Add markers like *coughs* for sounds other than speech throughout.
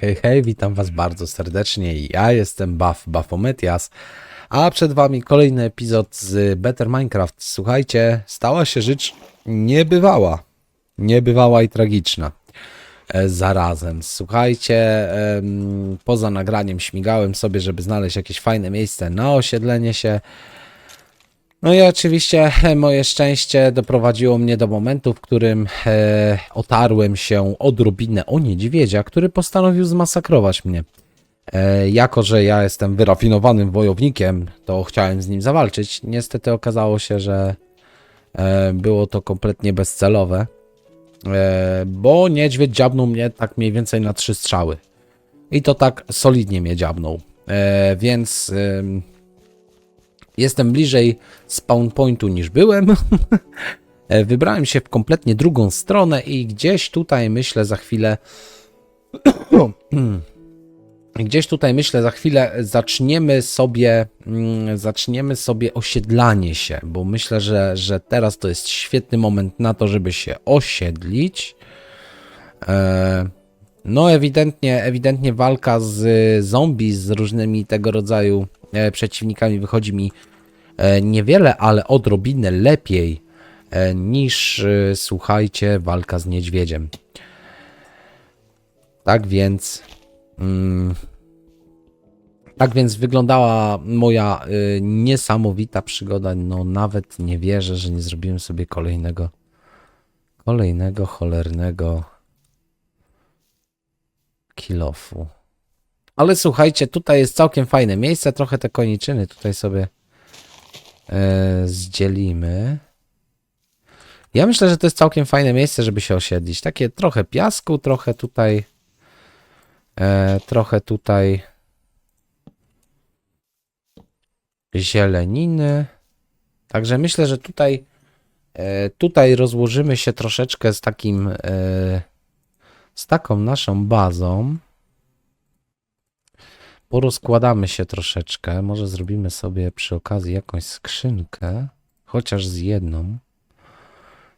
hej, hej, witam was bardzo serdecznie. Ja jestem Buff, Buffometias, a przed wami kolejny epizod z Better Minecraft. Słuchajcie, stała się rzecz niebywała, niebywała i tragiczna. E, zarazem. Słuchajcie, poza nagraniem śmigałem sobie, żeby znaleźć jakieś fajne miejsce na osiedlenie się. No i oczywiście e, moje szczęście doprowadziło mnie do momentu, w którym e, otarłem się odrobinę o niedźwiedzia, który postanowił zmasakrować mnie. E, jako, że ja jestem wyrafinowanym wojownikiem, to chciałem z nim zawalczyć. Niestety okazało się, że e, było to kompletnie bezcelowe, e, bo niedźwiedź dziabnął mnie tak mniej więcej na trzy strzały. I to tak solidnie mnie dziabnął. E, więc... em, Jestem bliżej spawn pointu niż byłem. *laughs* E, Wybrałem się w kompletnie drugą stronę i gdzieś tutaj myślę za chwilę. *clears throat* Gdzieś tutaj myślę za chwilę zaczniemy sobie mm, zaczniemy sobie osiedlanie się, bo myślę, że, że teraz to jest świetny moment na to, żeby się osiedlić. E, no ewidentnie, ewidentnie walka z zombie, z różnymi tego rodzaju przeciwnikami wychodzi mi e, niewiele, ale odrobinę lepiej e, niż, e, słuchajcie, walka z niedźwiedziem. Tak więc... Mm, tak więc wyglądała moja niesamowita przygoda. No nawet nie wierzę, że nie zrobiłem sobie kolejnego kolejnego cholernego kilofu. Ale słuchajcie, tutaj jest całkiem fajne miejsce, trochę te koniczyny tutaj sobie e, zdzielimy. Ja myślę, że to jest całkiem fajne miejsce, żeby się osiedlić. Takie trochę piasku, trochę tutaj e, trochę tutaj zieleniny. Także myślę, że tutaj e, tutaj rozłożymy się troszeczkę z takim e, z taką naszą bazą. Porozkładamy się troszeczkę. Może zrobimy sobie przy okazji jakąś skrzynkę, chociaż z jedną.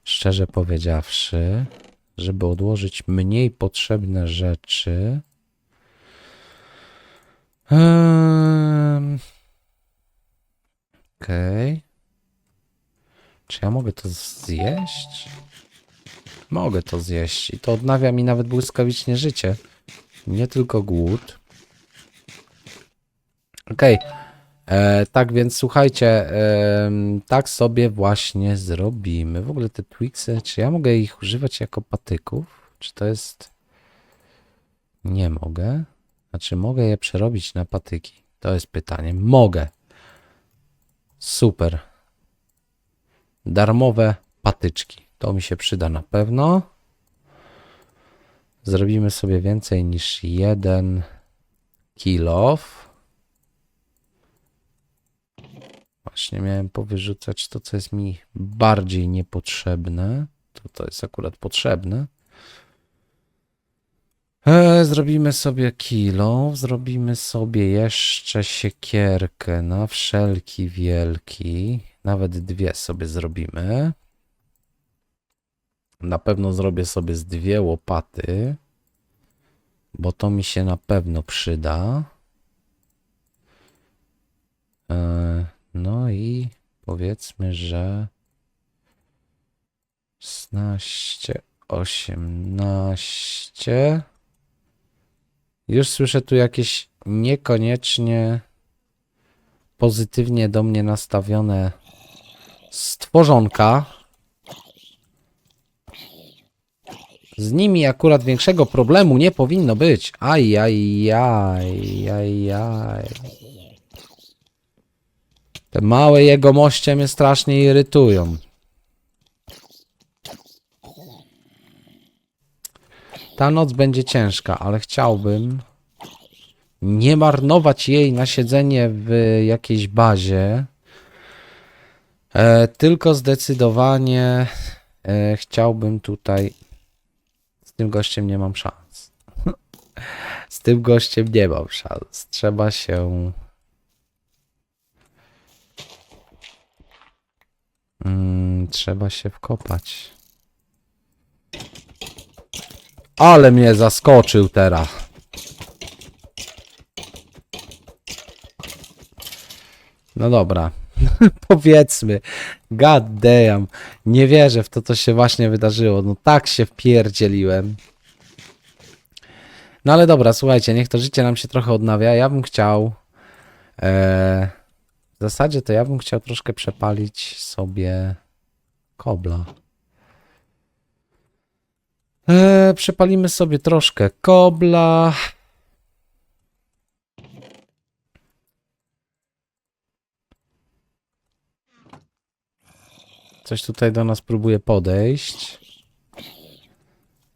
Szczerze powiedziawszy, żeby odłożyć mniej potrzebne rzeczy. Ehm. Okej. Czy ja mogę to zjeść? Mogę to zjeść i to odnawia mi nawet błyskawicznie życie. Nie tylko głód. Okej. E, Tak więc słuchajcie, em, tak sobie właśnie zrobimy. W ogóle te Twixy, czy ja mogę ich używać jako patyków? Czy to jest... Nie mogę. Znaczy mogę je przerobić na patyki? To jest pytanie. Mogę. Super. Darmowe patyczki. To mi się przyda na pewno. Zrobimy sobie więcej niż jeden kilof. Właśnie miałem powyrzucać to, co jest mi bardziej niepotrzebne. To, to jest akurat potrzebne. E, zrobimy sobie kilo, zrobimy sobie jeszcze siekierkę na wszelki wielki. Nawet dwie sobie zrobimy. Na pewno zrobię sobie z dwie łopaty, bo to mi się na pewno przyda. E, no i powiedzmy, że 16, 18. Już słyszę tu jakieś niekoniecznie pozytywnie do mnie nastawione stworzonka. Z nimi akurat większego problemu nie powinno być. Aj, aj, aj, aj, aj. Te małe jego moście mnie strasznie irytują. Ta noc będzie ciężka, ale chciałbym nie marnować jej na siedzenie w jakiejś bazie. E, tylko zdecydowanie e, chciałbym tutaj. Z tym gościem nie mam szans. *laughs* Z tym gościem nie mam szans. Trzeba się. Mm, trzeba się wkopać. Ale mnie zaskoczył teraz. No dobra. *laughs* Powiedzmy. God damn. Nie wierzę w to, co się właśnie wydarzyło. No tak się wpierdzieliłem. No ale dobra, słuchajcie, niech to życie nam się trochę odnawia. Ja bym chciał... Ee w zasadzie to ja bym chciał troszkę przepalić sobie kobla. E, przepalimy sobie troszkę kobla. Coś tutaj do nas próbuje podejść.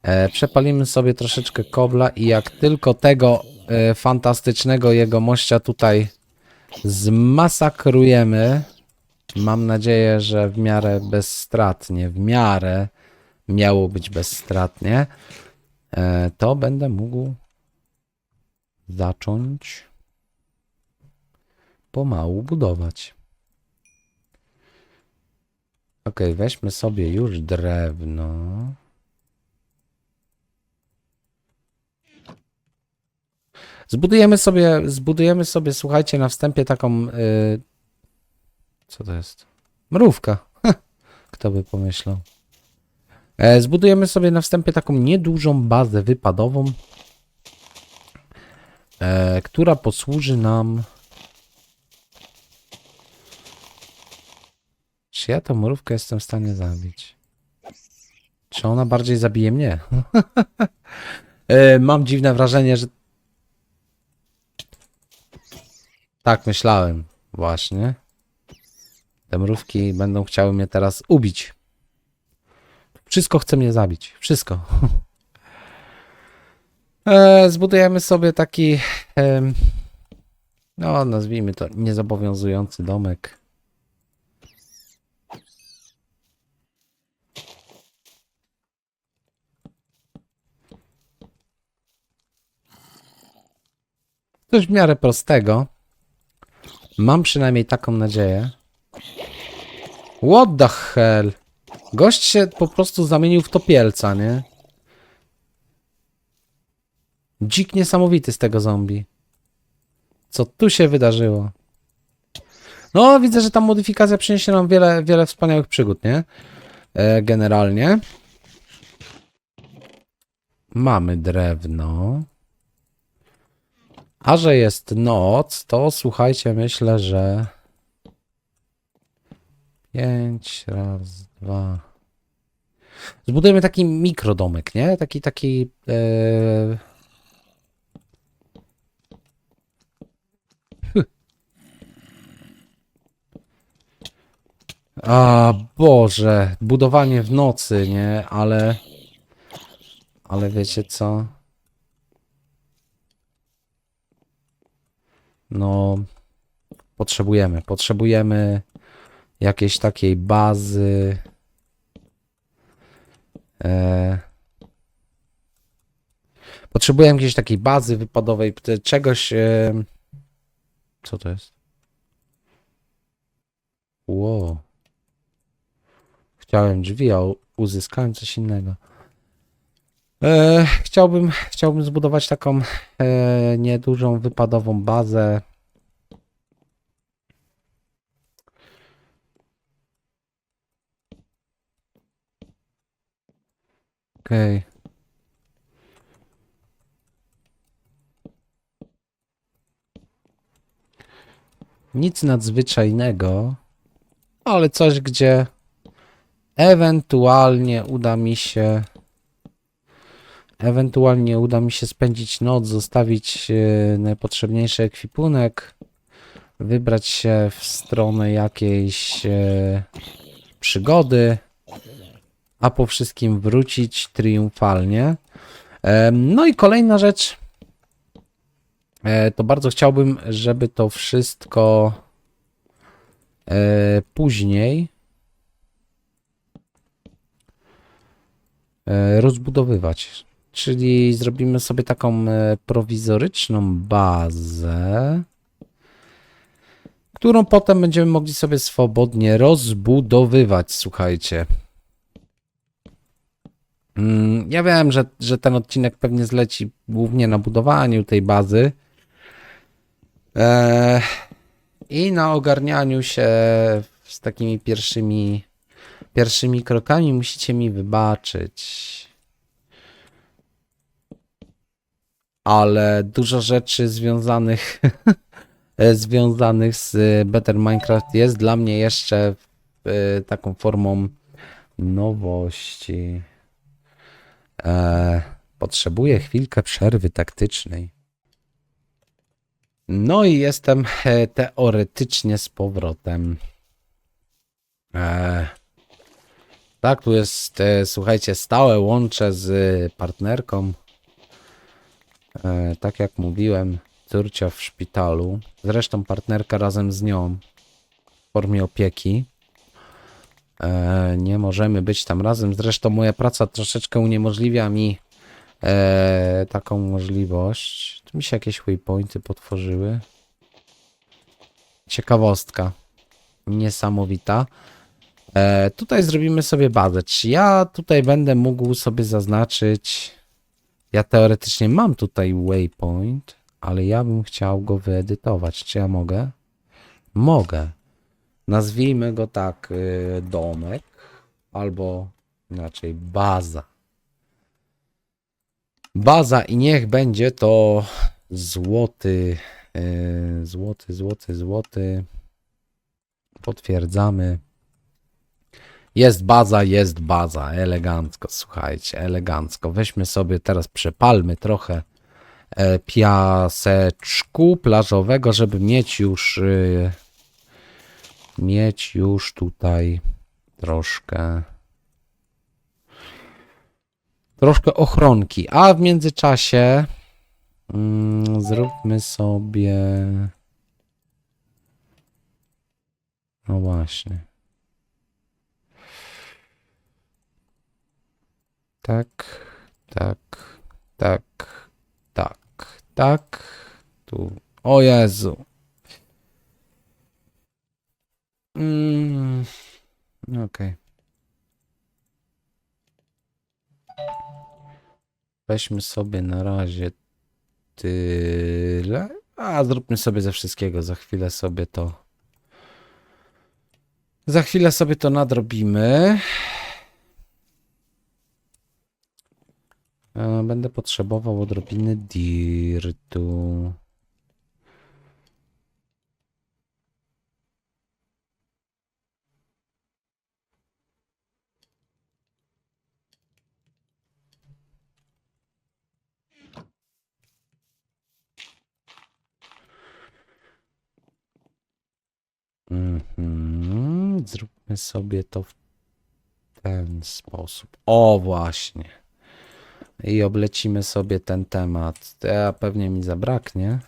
E, przepalimy sobie troszeczkę kobla i jak tylko tego e, fantastycznego jego mościa tutaj zmasakrujemy, mam nadzieję, że w miarę bezstratnie, w miarę miało być bezstratnie, e, to będę mógł zacząć pomału budować. Ok, weźmy sobie już drewno. Zbudujemy sobie, zbudujemy sobie, słuchajcie, na wstępie taką. y, co to jest? Mrówka. *laughs* Kto by pomyślał? E, zbudujemy sobie na wstępie taką niedużą bazę wypadową, e, która posłuży nam. Czy ja tą mrówkę jestem w stanie zabić? Czy ona bardziej zabije mnie? *laughs* e, mam dziwne wrażenie, że. Tak myślałem, właśnie. Te mrówki będą chciały mnie teraz ubić. Wszystko chce mnie zabić. Wszystko. *laughs* E, zbudujemy sobie taki. no, nazwijmy to niezobowiązujący domek. Coś w miarę prostego. Mam przynajmniej taką nadzieję. What the hell? Gość się po prostu zamienił w topielca, nie? Dzik niesamowity z tego zombie. Co tu się wydarzyło? No, widzę, że ta modyfikacja przyniesie nam wiele, wiele wspaniałych przygód, nie? E, generalnie. Mamy drewno. A że jest noc, to słuchajcie, myślę, że. Pięć, raz, dwa. Zbudujemy taki mikrodomek, nie? Taki, taki. Hy. A Boże, budowanie w nocy, nie? Ale. Ale wiecie co? No. Potrzebujemy, potrzebujemy jakiejś takiej bazy. E, potrzebujemy jakiejś takiej bazy wypadowej, czegoś. E, co to jest? Wow. Chciałem drzwi, a uzyskałem coś innego. E, chciałbym, chciałbym zbudować taką e, niedużą wypadową bazę. Okej. Nic nadzwyczajnego, ale coś, gdzie ewentualnie uda mi się ewentualnie uda mi się spędzić noc, zostawić e, najpotrzebniejszy ekwipunek, wybrać się w stronę jakiejś e, przygody, a po wszystkim wrócić triumfalnie. Em, No i kolejna rzecz, e, to bardzo chciałbym, żeby to wszystko e, później e, rozbudowywać. Czyli zrobimy sobie taką e, prowizoryczną bazę, którą potem będziemy mogli sobie swobodnie rozbudowywać. Słuchajcie. Mm, Ja wiem, że, że ten odcinek pewnie zleci głównie na budowaniu tej bazy. Eee, i na ogarnianiu się z takimi pierwszymi, pierwszymi krokami musicie mi wybaczyć. Ale dużo rzeczy związanych, *laughs* związanych z Better Minecraft jest dla mnie jeszcze e, taką formą nowości. E, potrzebuję chwilkę przerwy taktycznej. No i jestem e, teoretycznie z powrotem. E, tak, tu jest, słuchajcie, stałe łącze z partnerką. E, tak jak mówiłem, córcia w szpitalu. Zresztą partnerka razem z nią w formie opieki. E, nie możemy być tam razem. Zresztą moja praca troszeczkę uniemożliwia mi e, taką możliwość. Tu mi się jakieś waypointy potworzyły. Ciekawostka. Niesamowita. Tutaj zrobimy sobie bazę. Czy ja tutaj będę mógł sobie zaznaczyć. Ja teoretycznie mam tutaj waypoint, ale ja bym chciał go wyedytować. Czy ja mogę? Mogę. Nazwijmy go tak y, domek albo inaczej baza. Baza i niech będzie to złoty, y, złoty, złoty, złoty. Potwierdzamy. Jest baza, jest baza. Elegancko, słuchajcie, elegancko. Weźmy sobie teraz, przepalmy trochę e, piaseczku plażowego, żeby mieć już y, mieć już tutaj troszkę troszkę ochronki. A w międzyczasie mm, zróbmy sobie no właśnie. Tak, tak, tak, tak, tak. Tu. O Jezu. Mm, Okej. Weźmy sobie na razie tyle. A zróbmy sobie ze wszystkiego. Za chwilę sobie to. Za chwilę sobie to nadrobimy. Będę potrzebował odrobiny dirtu. Mhm. Zróbmy sobie to w ten sposób. O, właśnie. I oblecimy sobie ten temat. A pewnie mi zabraknie.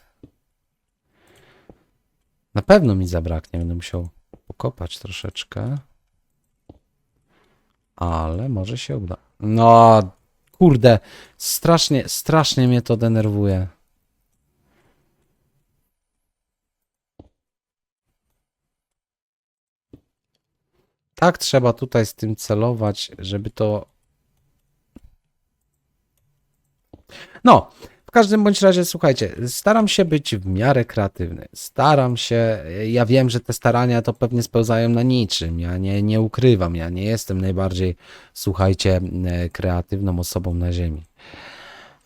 Na pewno mi zabraknie. Będę musiał pokopać troszeczkę. Ale może się uda. No, kurde. Strasznie, strasznie mnie to denerwuje. Tak trzeba tutaj z tym celować, żeby to. No, w każdym bądź razie, słuchajcie, staram się być w miarę kreatywny. Staram się. Ja wiem, że te starania to pewnie spełzają na niczym. Ja nie, nie ukrywam, ja nie jestem najbardziej, słuchajcie, e, kreatywną osobą na Ziemi.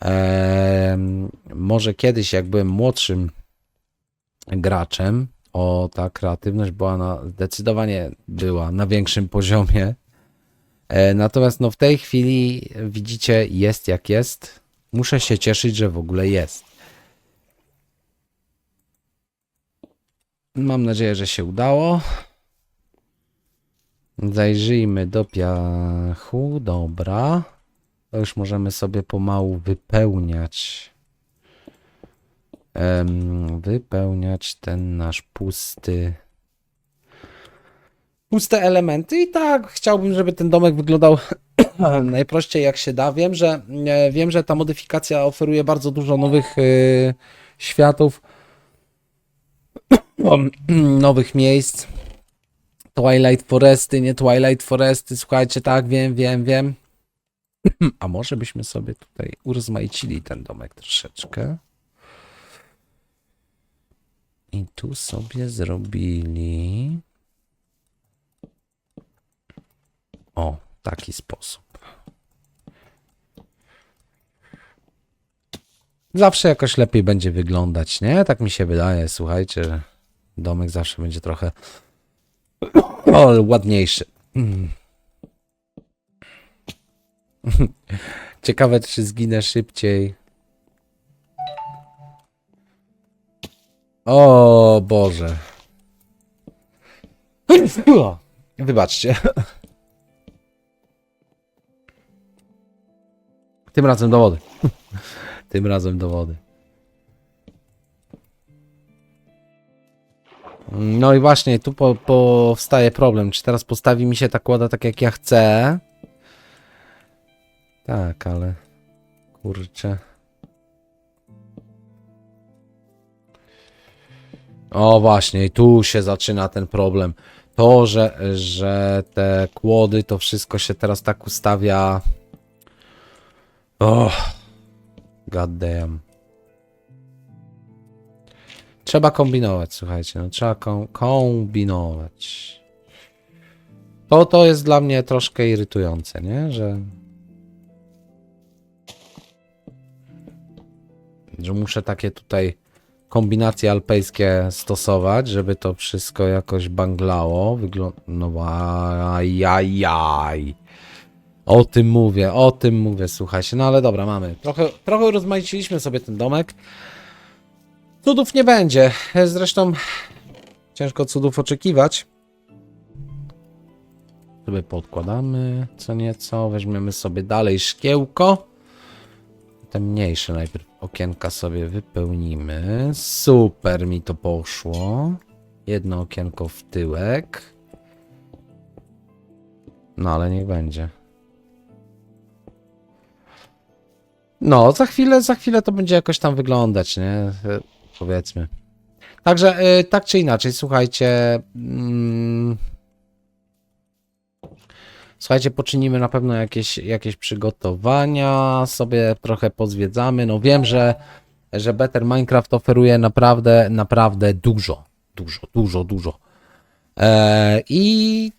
Em, może kiedyś, jak byłem młodszym graczem, o, ta kreatywność była na, zdecydowanie była na większym poziomie. E, natomiast no w tej chwili widzicie, jest jak jest. Muszę się cieszyć, że w ogóle jest. Mam nadzieję, że się udało. Zajrzyjmy do piachu. Dobra. To już możemy sobie pomału wypełniać em, wypełniać ten nasz pusty puste elementy i tak chciałbym, żeby ten domek wyglądał *laughs* najprościej jak się da. Wiem, że e, wiem, że ta modyfikacja oferuje bardzo dużo nowych e, światów, *clears throat* nowych miejsc. Twilight Foresty, nie Twilight Foresty, słuchajcie, tak, wiem, wiem, wiem. *clears throat* A może byśmy sobie tutaj urozmaicili ten domek troszeczkę. I tu sobie zrobili. O, taki sposób. Zawsze jakoś lepiej będzie wyglądać, nie? Tak mi się wydaje, słuchajcie, że domek zawsze będzie trochę *coughs* o, ładniejszy. *coughs* Ciekawe, czy zginę szybciej. O Boże. *coughs* Wybaczcie. Tym razem do wody. Tym razem do wody. No i właśnie, tu po, powstaje problem. Czy teraz postawi mi się ta kłada tak jak ja chcę? Tak, ale... Kurczę. O właśnie, i tu się zaczyna ten problem. To, że, że te kłody, to wszystko się teraz tak ustawia. Oh, god damn. Trzeba kombinować, słuchajcie, no trzeba kom kombinować. To, to jest dla mnie troszkę irytujące, nie? Że... Że muszę takie tutaj kombinacje alpejskie stosować, żeby to wszystko jakoś banglało. Wygląda... No ajajaj. O tym mówię, o tym mówię, słuchajcie. No ale dobra, mamy. Trochę, trochę rozmaiciliśmy sobie ten domek. Cudów nie będzie. Zresztą ciężko cudów oczekiwać. Sobie podkładamy co nieco. Weźmiemy sobie dalej szkiełko. Te mniejsze najpierw okienka sobie wypełnimy. Super mi to poszło. Jedno okienko w tyłek. No ale niech będzie. No, za chwilę, za chwilę to będzie jakoś tam wyglądać, nie? Powiedzmy. Także, e, tak czy inaczej, słuchajcie. Mm, słuchajcie, poczynimy na pewno jakieś, jakieś przygotowania, sobie trochę pozwiedzamy. No wiem, że, że Better Minecraft oferuje naprawdę, naprawdę dużo. Dużo, dużo, dużo. E, I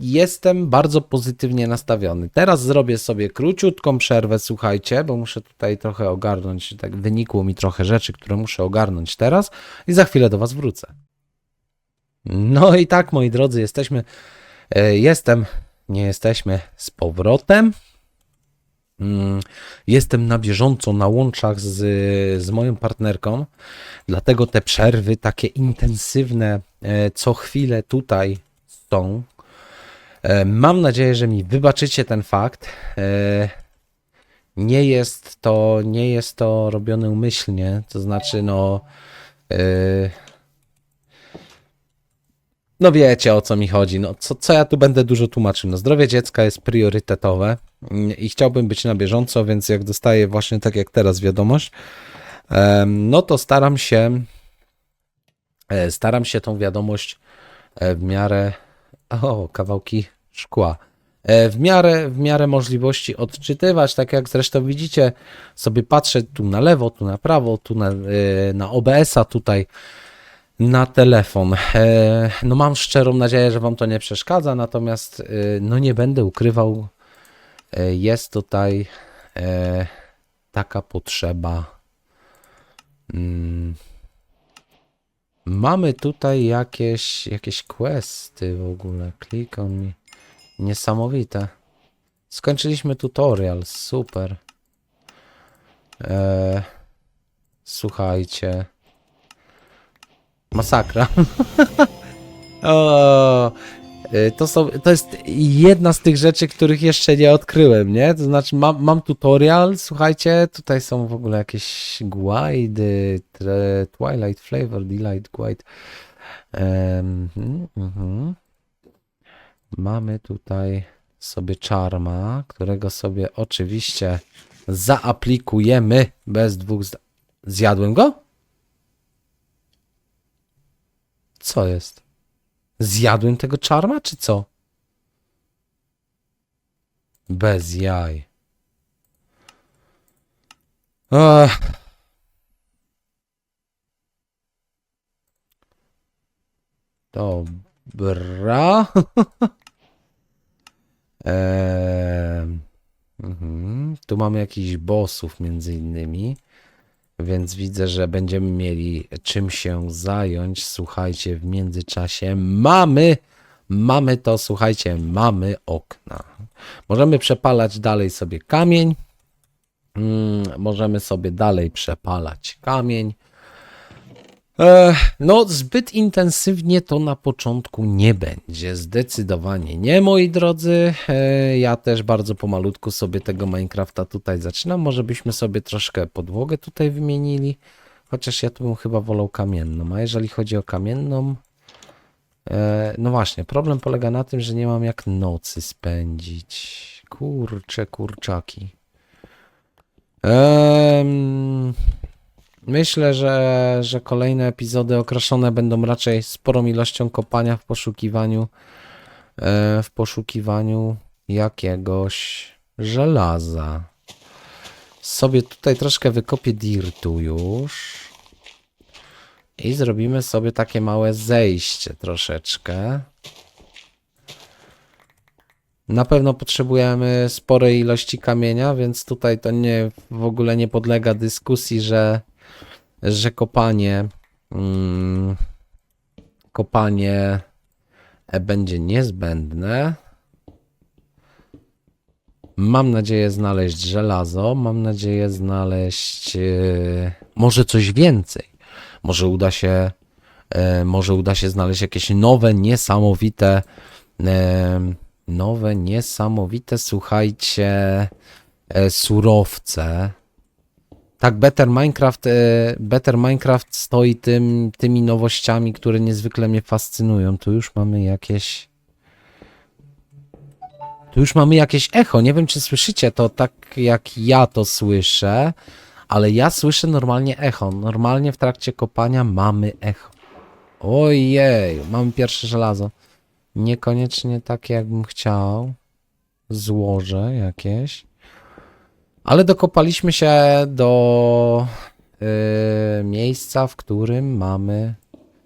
jestem bardzo pozytywnie nastawiony. Teraz zrobię sobie króciutką przerwę, słuchajcie, bo muszę tutaj trochę ogarnąć, tak wynikło mi trochę rzeczy, które muszę ogarnąć teraz i za chwilę do Was wrócę. No i tak, moi drodzy, jesteśmy, e, jestem, nie jesteśmy z powrotem. Mm, Jestem na bieżąco na łączach z, z moją partnerką, dlatego te przerwy takie intensywne e, co chwilę tutaj są. E, Mam nadzieję, że mi wybaczycie ten fakt. E, Nie jest to, nie jest to robione umyślnie, to znaczy no e, no wiecie o co mi chodzi. No, co, co ja tu będę dużo tłumaczył? No, zdrowie dziecka jest priorytetowe i chciałbym być na bieżąco, więc jak dostaję właśnie tak jak teraz wiadomość, no to staram się staram się tą wiadomość w miarę o, kawałki szkła. E, W miarę, w miarę możliwości odczytywać, tak jak zresztą widzicie, sobie patrzę tu na lewo, tu na prawo, tu na, e, na OBS-a, tutaj na telefon. E, No mam szczerą nadzieję, że Wam to nie przeszkadza, natomiast no nie będę ukrywał, jest tutaj taka potrzeba. Mm, Mamy tutaj jakieś, jakieś questy w ogóle. On me. Niesamowite. Skończyliśmy tutorial, super. Eee, słuchajcie. Masakra. *laughs* o, y, to, są, to jest jedna z tych rzeczy, których jeszcze nie odkryłem, nie? To znaczy mam, mam tutorial, słuchajcie, tutaj są w ogóle jakieś guidy, Twilight Flavor, Delight Guide. Mhm, mhm. Mamy tutaj sobie czarma, którego sobie oczywiście zaaplikujemy bez dwóch zda- Zjadłem go? Co jest? Zjadłem tego czarma, czy co? Bez jaj. Ach. Dobra. *laughs* Eee, mhm. Tu mamy jakichś bossów między innymi. Więc widzę, że będziemy mieli czym się zająć. Słuchajcie, w międzyczasie mamy, mamy to, słuchajcie, mamy okna. Możemy przepalać dalej sobie kamień. Mm, możemy sobie dalej przepalać kamień. No, zbyt intensywnie to na początku nie będzie. Zdecydowanie nie, moi drodzy. Ja też bardzo pomalutku sobie tego Minecrafta tutaj zaczynam. Może byśmy sobie troszkę podłogę tutaj wymienili. Chociaż ja tu bym chyba wolał kamienną. A jeżeli chodzi o kamienną. No właśnie, problem polega na tym, że nie mam jak nocy spędzić. Kurcze, kurczaki. Em, Myślę, że, że kolejne epizody okraszone będą raczej sporą ilością kopania w poszukiwaniu e, w poszukiwaniu jakiegoś żelaza. Sobie tutaj troszkę wykopię dirtu już. I zrobimy sobie takie małe zejście troszeczkę. Na pewno potrzebujemy sporej ilości kamienia, więc tutaj to nie w ogóle nie podlega dyskusji, że że kopanie mm, kopanie e, będzie niezbędne. Mam nadzieję znaleźć żelazo, mam nadzieję znaleźć e, może coś więcej. Może uda się e, może uda się znaleźć jakieś nowe, niesamowite nowe, niesamowite, słuchajcie, surowce. Tak, Better Minecraft, e, Better Minecraft stoi tym, tymi nowościami, które niezwykle mnie fascynują. Tu już mamy jakieś. Tu już mamy jakieś echo. Nie wiem, czy słyszycie to tak, jak ja to słyszę, ale ja słyszę normalnie echo. Normalnie w trakcie kopania mamy echo. Ojej, mamy pierwsze żelazo. Niekoniecznie takie, jakbym chciał. Złoże jakieś. Ale dokopaliśmy się do yy, miejsca, w którym mamy.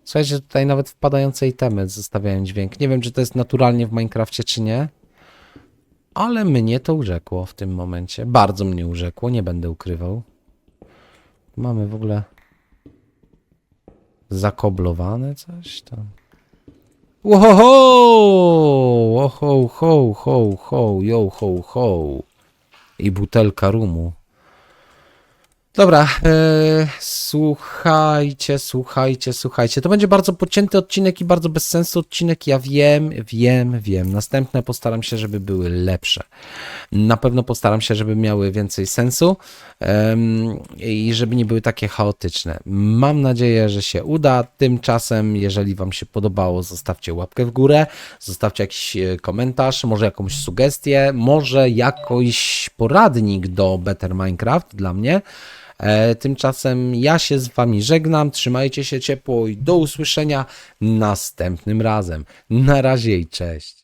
Słuchajcie, tutaj nawet wpadające itemy zostawiają dźwięk. Nie wiem, czy to jest naturalnie w Minecrafcie, czy nie. Ale mnie to urzekło w tym momencie. Bardzo mnie urzekło, nie będę ukrywał. Mamy w ogóle zakoblowane coś tam. Wow, ho, ho, ho, ho, yo, ho, ho i butelka rumu. Dobra, e, słuchajcie, słuchajcie, słuchajcie. To będzie bardzo pocięty odcinek i bardzo bez sensu odcinek. Ja wiem, wiem, wiem. Następne postaram się, żeby były lepsze. Na pewno postaram się, żeby miały więcej sensu em, i żeby nie były takie chaotyczne. Mam nadzieję, że się uda. Tymczasem, jeżeli Wam się podobało, zostawcie łapkę w górę, zostawcie jakiś e, komentarz, może jakąś sugestię, może jakiś poradnik do Better Minecraft dla mnie. E, Tymczasem ja się z Wami żegnam. Trzymajcie się ciepło i do usłyszenia następnym razem. Na razie i cześć.